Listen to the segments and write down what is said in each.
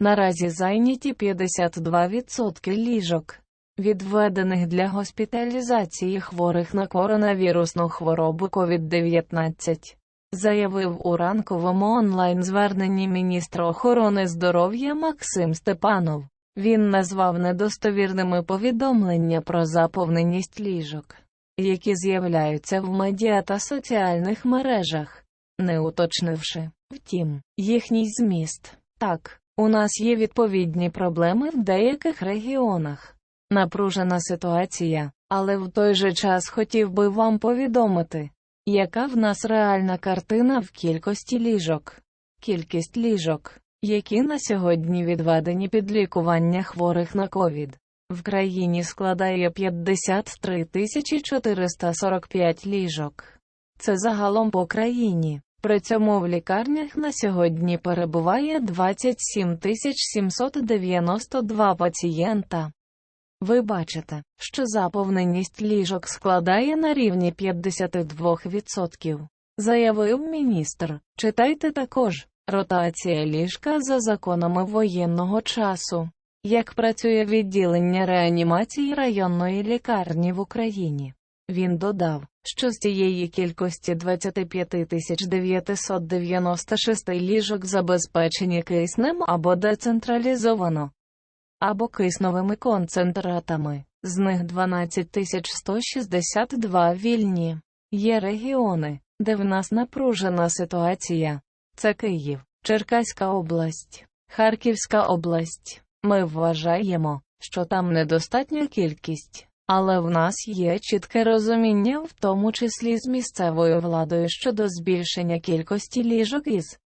Наразі зайняті 52% ліжок, відведених для госпіталізації хворих на коронавірусну хворобу COVID-19, заявив у ранковому онлайн-зверненні міністр охорони здоров'я Максим Степанов. Він назвав недостовірними повідомлення про заповненість ліжок, які з'являються в медіа та соціальних мережах, не уточнивши, втім, їхній зміст. Так, у нас є відповідні проблеми в деяких регіонах. Напружена ситуація, але в той же час хотів би вам повідомити, яка в нас реальна картина в кількості ліжок. Кількість ліжок, які на сьогодні відведені під лікування хворих на ковід, в країні складає 53 445 ліжок. Це загалом по країні. При цьому в лікарнях на сьогодні перебуває 27 тисяч 792 пацієнта. Ви бачите, що заповненість ліжок складає на рівні 52%, заявив міністр. Читайте також ротація ліжка за законами воєнного часу. Як працює відділення реанімації районної лікарні в Україні? Він додав, що з цієї кількості 25 996 ліжок забезпечені киснем або децентралізовано, або кисновими концентратами, з них 12 162 вільні. Є регіони, де в нас напружена ситуація. Це Київ, Черкаська область, Харківська область. Ми вважаємо, що там недостатня кількість. Але в нас є чітке розуміння, в тому числі з місцевою владою щодо збільшення кількості ліжок із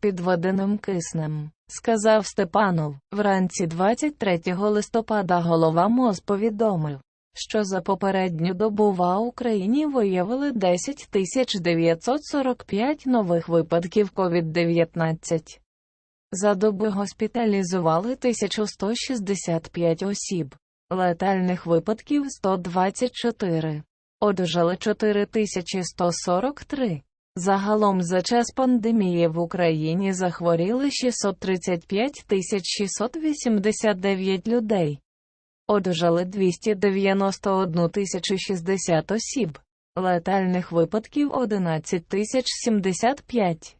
підведеним киснем, сказав Степанов. Вранці 23 листопада голова МОЗ повідомив, що за попередню добу в Україні виявили 10 945 нових випадків COVID-19. За добу госпіталізували 1165 осіб. Летальних випадків 124. Одужали 4143. Загалом за час пандемії в Україні захворіли 635 689 людей. Одужали 291 060 осіб. Летальних випадків 11 075.